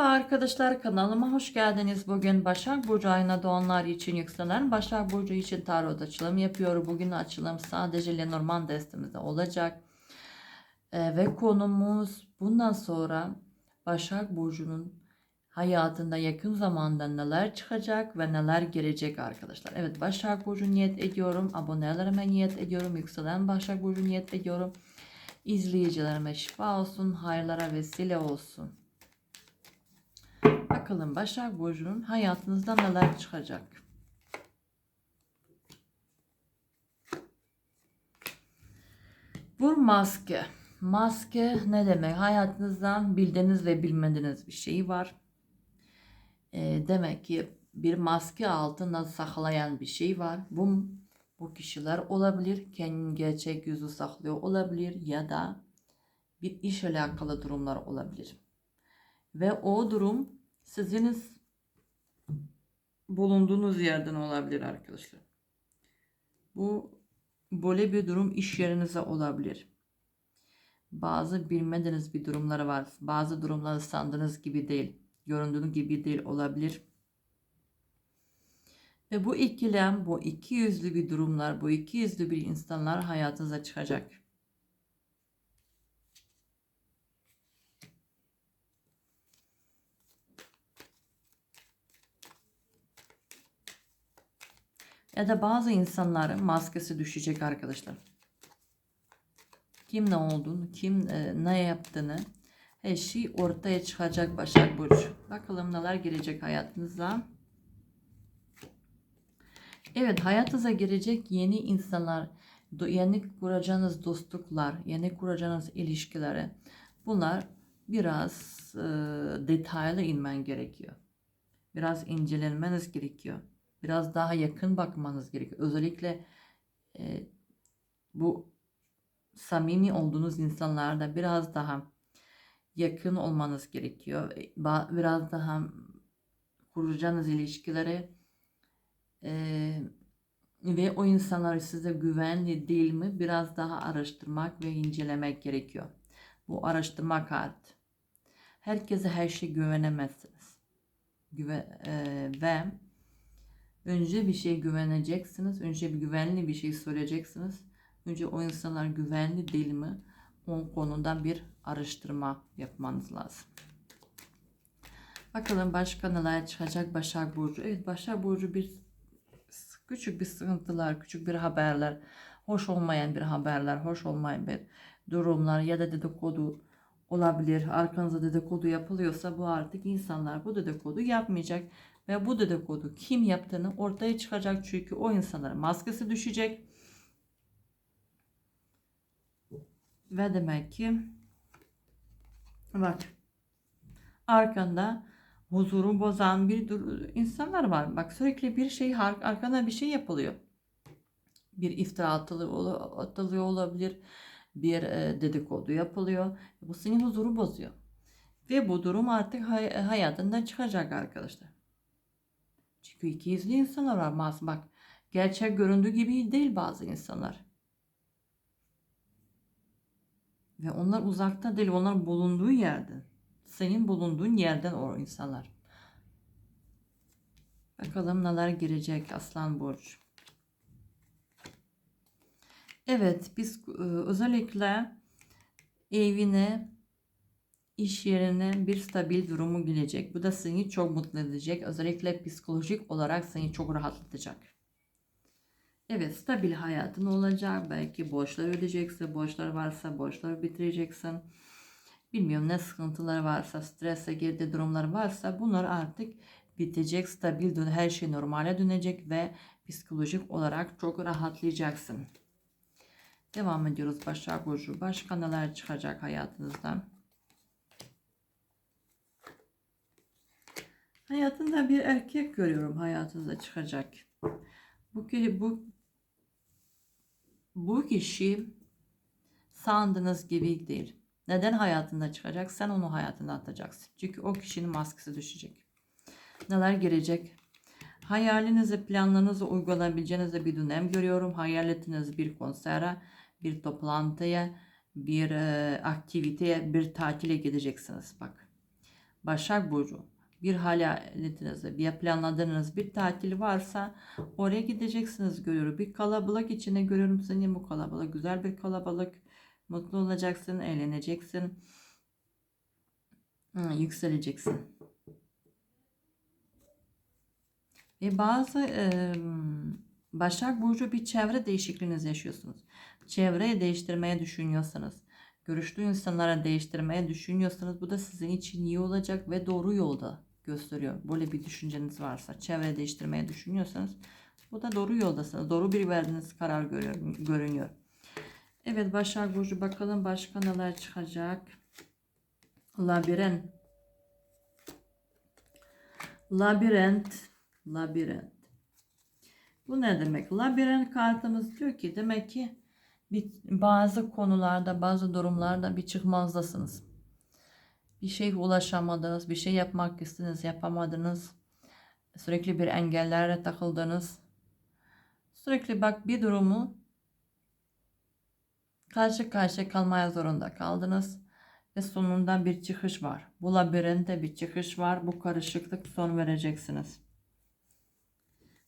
Merhaba arkadaşlar kanalıma hoş geldiniz. Bugün Başak Burcu ayına doğanlar için yükselen Başak Burcu için tarot açılım yapıyorum. Bugün açılım sadece Lenormand destemizde olacak. Ee, ve konumuz bundan sonra Başak Burcu'nun hayatında yakın zamanda neler çıkacak ve neler gelecek arkadaşlar. Evet Başak Burcu niyet ediyorum. Abonelerime niyet ediyorum. Yükselen Başak Burcu niyet ediyorum. İzleyicilerime şifa olsun, hayırlara vesile olsun. Bakalım Başak Burcu'nun hayatınızda neler çıkacak? Bu maske. Maske ne demek? Hayatınızdan bildiğiniz ve bilmediğiniz bir şey var. E, demek ki bir maske altında saklayan bir şey var. Bu, bu kişiler olabilir. Kendini gerçek yüzü saklıyor olabilir. Ya da bir iş alakalı durumlar olabilir. Ve o durum sizin bulunduğunuz yerden olabilir arkadaşlar. Bu böyle bir durum iş yerinize olabilir. Bazı bilmediğiniz bir durumları var. Bazı durumlar sandığınız gibi değil. Göründüğünüz gibi değil olabilir. Ve bu ikilem, bu iki yüzlü bir durumlar, bu iki yüzlü bir insanlar hayatınıza çıkacak. Ya da bazı insanların maskesi düşecek arkadaşlar. Kim ne olduğunu, kim e, ne yaptığını her şey ortaya çıkacak Başak Burcu. Bakalım neler gelecek hayatınıza. Evet hayatınıza girecek yeni insanlar, yeni kuracağınız dostluklar, yeni kuracağınız ilişkileri bunlar biraz e, detaylı inmen gerekiyor. Biraz incelenmeniz gerekiyor biraz daha yakın bakmanız gerekiyor. Özellikle e, bu samimi olduğunuz insanlarda biraz daha yakın olmanız gerekiyor. E, biraz daha kuracağınız ilişkileri e, ve o insanlar size güvenli değil mi biraz daha araştırmak ve incelemek gerekiyor. Bu araştırma kart. Herkese her şey güvenemezsiniz. Güve, e, ve Önce bir şey güveneceksiniz. Önce bir güvenli bir şey söyleyeceksiniz. Önce o insanlar güvenli değil mi? O konuda bir araştırma yapmanız lazım. Bakalım başka neler çıkacak Başak Burcu. Evet Başak Burcu bir küçük bir sıkıntılar, küçük bir haberler, hoş olmayan bir haberler, hoş olmayan bir durumlar ya da dedikodu olabilir. Arkanızda dedikodu yapılıyorsa bu artık insanlar bu dedikodu yapmayacak. Ve bu dedikodu kim yaptığını ortaya çıkacak çünkü o insanların maskesi düşecek. Ve demek ki bak arkanda huzuru bozan bir insanlar var. Bak sürekli bir şey arkana bir şey yapılıyor. Bir iftira atılıyor, olabilir. Bir e, dedikodu yapılıyor. Bu senin huzuru bozuyor. Ve bu durum artık hay hayatından çıkacak arkadaşlar. Çünkü iki insanlar var masum. Bak gerçek göründüğü gibi değil bazı insanlar. Ve onlar uzakta değil. Onlar bulunduğu yerden. Senin bulunduğun yerden o insanlar. Bakalım neler girecek Aslan Burcu. Evet biz e, özellikle evine iş yerine bir stabil durumu gelecek. Bu da seni çok mutlu edecek. Özellikle psikolojik olarak seni çok rahatlatacak. Evet stabil hayatın olacak. Belki borçlar ödeyeceksin. Borçlar varsa borçları bitireceksin. Bilmiyorum ne sıkıntılar varsa, strese girdiği durumlar varsa bunlar artık bitecek. Stabil dön her şey normale dönecek ve psikolojik olarak çok rahatlayacaksın. Devam ediyoruz Başak Burcu. Başka neler çıkacak hayatınızdan? Hayatında bir erkek görüyorum hayatınıza çıkacak. Bu bu bu kişi sandığınız gibi değil. Neden hayatında çıkacak? Sen onu hayatında atacaksın. Çünkü o kişinin maskesi düşecek. Neler gelecek? Hayalinizi, planlarınızı uygulayabileceğiniz bir dönem görüyorum. Hayal ettiğiniz bir konsere, bir toplantıya, bir e, aktiviteye, bir tatile gideceksiniz. Bak Başak Burcu bir hayaletinizde bir planladığınız bir tatil varsa oraya gideceksiniz görüyorum. Bir kalabalık içine görüyorum seni bu kalabalık. Güzel bir kalabalık. Mutlu olacaksın, eğleneceksin. Hı, yükseleceksin. Ve bazı e, Başak Burcu bir çevre değişikliğiniz yaşıyorsunuz. Çevreyi değiştirmeye düşünüyorsanız, görüştüğü insanlara değiştirmeye düşünüyorsanız bu da sizin için iyi olacak ve doğru yolda gösteriyor. Böyle bir düşünceniz varsa, çevre değiştirmeye düşünüyorsanız bu da doğru yoldasınız. Doğru bir verdiğiniz karar görünüyor. Evet Başak Burcu bakalım başka neler çıkacak. Labirent. Labirent. Labirent. Bu ne demek? Labirent kartımız diyor ki demek ki bir, bazı konularda, bazı durumlarda bir çıkmazdasınız. Bir şey ulaşamadınız, bir şey yapmak istediniz, yapamadınız. Sürekli bir engellerle takıldınız. Sürekli bak bir durumu karşı karşıya kalmaya zorunda kaldınız ve sonunda bir çıkış var. Bu labirentte bir çıkış var. Bu karışıklık son vereceksiniz.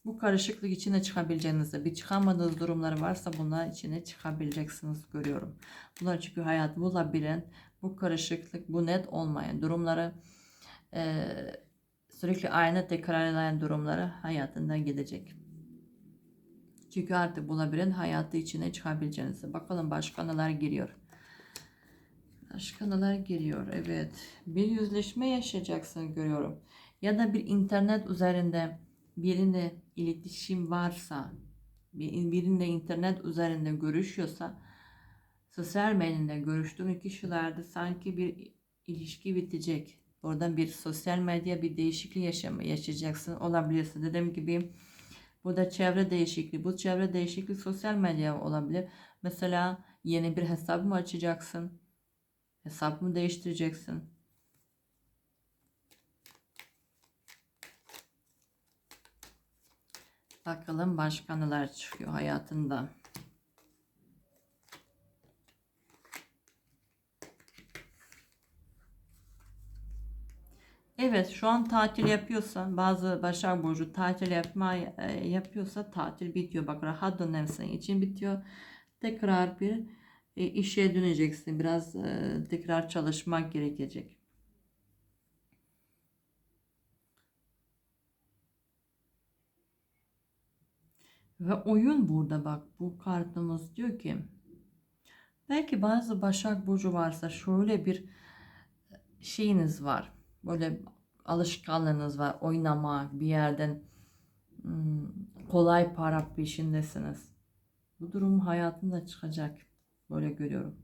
Bu karışıklık içine çıkabileceğinizde bir çıkamadığınız durumlar varsa bunlar içine çıkabileceksiniz görüyorum. Bunlar çünkü hayat bu labirent, bu karışıklık, bu net olmayan durumları e, sürekli aynı tekrarlayan durumları hayatından gidecek. Çünkü artık bu labirent hayatı içine çıkabileceğinizde. Bakalım başka neler giriyor. Başka neler geliyor? Evet. Bir yüzleşme yaşayacaksın görüyorum. Ya da bir internet üzerinde birine iletişim varsa, birinde internet üzerinde görüşüyorsa, sosyal görüştüğün kişilerde sanki bir ilişki bitecek. Oradan bir sosyal medya bir değişiklik yaşama, yaşayacaksın olabilirsin. Dediğim gibi bu da çevre değişikliği. Bu çevre değişikliği sosyal medya olabilir. Mesela yeni bir hesap mı açacaksın? Hesap mı değiştireceksin? Bakalım başka neler çıkıyor hayatında. Evet şu an tatil yapıyorsan bazı Başak Burcu tatil yapma e, yapıyorsa tatil bitiyor. Bak rahat dönemsin için bitiyor. Tekrar bir e, işe döneceksin. Biraz e, tekrar çalışmak gerekecek. Ve oyun burada bak bu kartımız diyor ki belki bazı Başak Burcu varsa şöyle bir şeyiniz var. Böyle alışkanlığınız var. Oynamak bir yerden hmm, kolay para peşindesiniz. Bu durum hayatında çıkacak. Böyle görüyorum.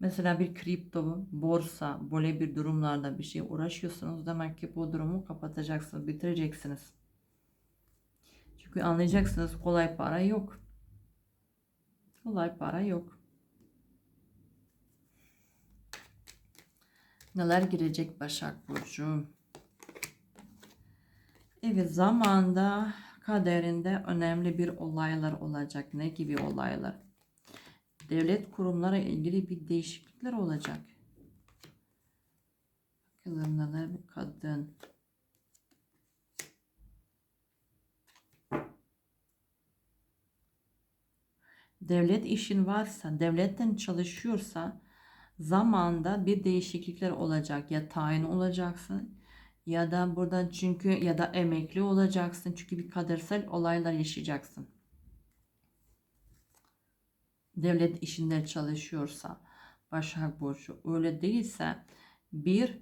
Mesela bir kripto, borsa, böyle bir durumlarda bir şey uğraşıyorsunuz. Demek ki bu durumu kapatacaksınız, bitireceksiniz. Çünkü anlayacaksınız kolay para yok. Kolay para yok. Neler girecek Başak Burcu? Evet zamanda kaderinde önemli bir olaylar olacak. Ne gibi olaylar? Devlet kurumlara ilgili bir değişiklikler olacak. Bakalım neler bu kadın. Devlet işin varsa, devletten çalışıyorsa zamanda bir değişiklikler olacak. Ya tayin olacaksın ya da buradan çünkü ya da emekli olacaksın. Çünkü bir kadersel olaylar yaşayacaksın. Devlet işinde çalışıyorsa Başak Burcu öyle değilse bir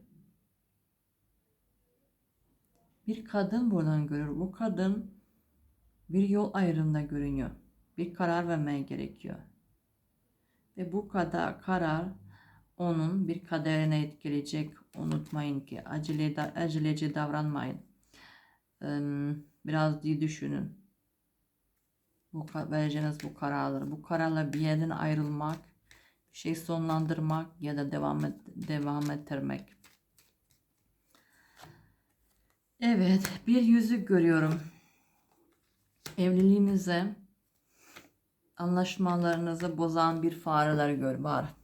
bir kadın buradan görür. Bu kadın bir yol ayrımında görünüyor. Bir karar vermeye gerekiyor. Ve bu kadar karar onun bir kaderine etkileyecek. Unutmayın ki acele, aceleci davranmayın. Biraz iyi düşünün. Bu vereceğiniz bu kararları. Bu kararla bir yerden ayrılmak, bir şey sonlandırmak ya da devam et, devam ettirmek. Evet, bir yüzük görüyorum. Evliliğinize, anlaşmalarınızı bozan bir fareler gör var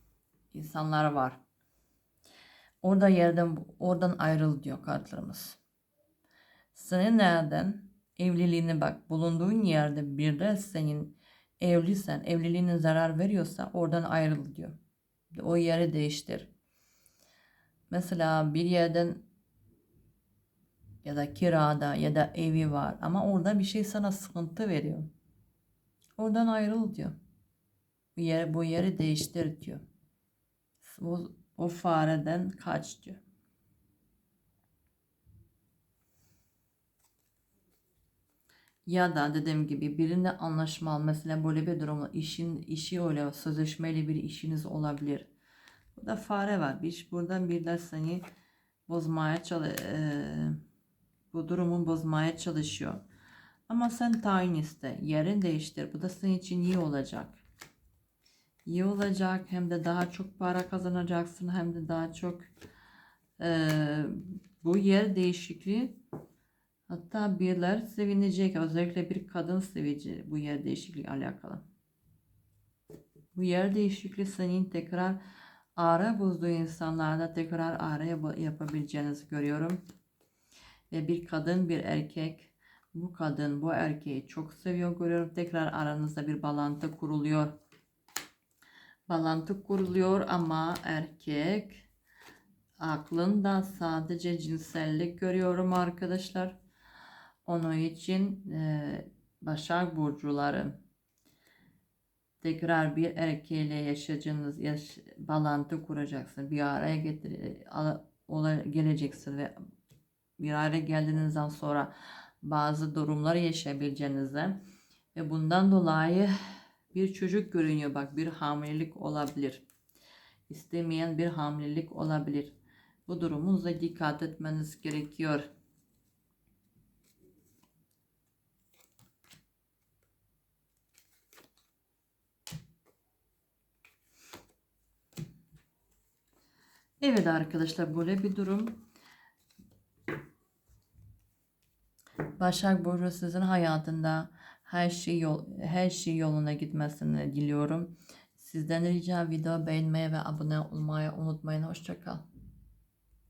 insanlar var. Orada yerden oradan ayrıl diyor kartlarımız. Senin nereden evliliğine bak bulunduğun yerde bir de senin evlisen evliliğine zarar veriyorsa oradan ayrıl diyor. O yeri değiştir. Mesela bir yerden ya da kirada ya da evi var ama orada bir şey sana sıkıntı veriyor. Oradan ayrıl diyor. Bu yeri, bu yeri değiştir diyor. O, o fareden kaç diyor. Ya da dediğim gibi birine anlaşmalı mesela böyle bir durumda işin işi öyle sözleşmeli bir işiniz olabilir. Burada fare var. Bir buradan bir de seni bozmaya çalış bu durumu bozmaya çalışıyor. Ama sen tayin iste. Yerini değiştir. Bu da senin için iyi olacak. İyi olacak. Hem de daha çok para kazanacaksın. Hem de daha çok e, bu yer değişikliği hatta birler sevinecek. Özellikle bir kadın sevecek bu yer değişikliği alakalı. Bu yer değişikliği senin tekrar ara bozduğu insanlarda tekrar ara yapabileceğinizi görüyorum. Ve bir kadın bir erkek bu kadın bu erkeği çok seviyor görüyorum. Tekrar aranızda bir bağlantı kuruluyor. Bağlantı kuruluyor ama erkek aklında sadece cinsellik görüyorum arkadaşlar. Onun için e, Başak Burcuları tekrar bir erkeğiyle yaşayacağınız yaş, bağlantı kuracaksın. Bir araya getir, ola, geleceksin ve bir araya geldiğinizden sonra bazı durumlar yaşayabileceğinize ve bundan dolayı bir çocuk görünüyor. Bak bir hamilelik olabilir. İstemeyen bir hamilelik olabilir. Bu durumunuza dikkat etmeniz gerekiyor. Evet arkadaşlar böyle bir durum. Başak Burcu sizin hayatında her şey yol, her şey yoluna gitmesini diliyorum. Sizden rica video beğenmeyi ve abone olmayı unutmayın. Hoşçakal.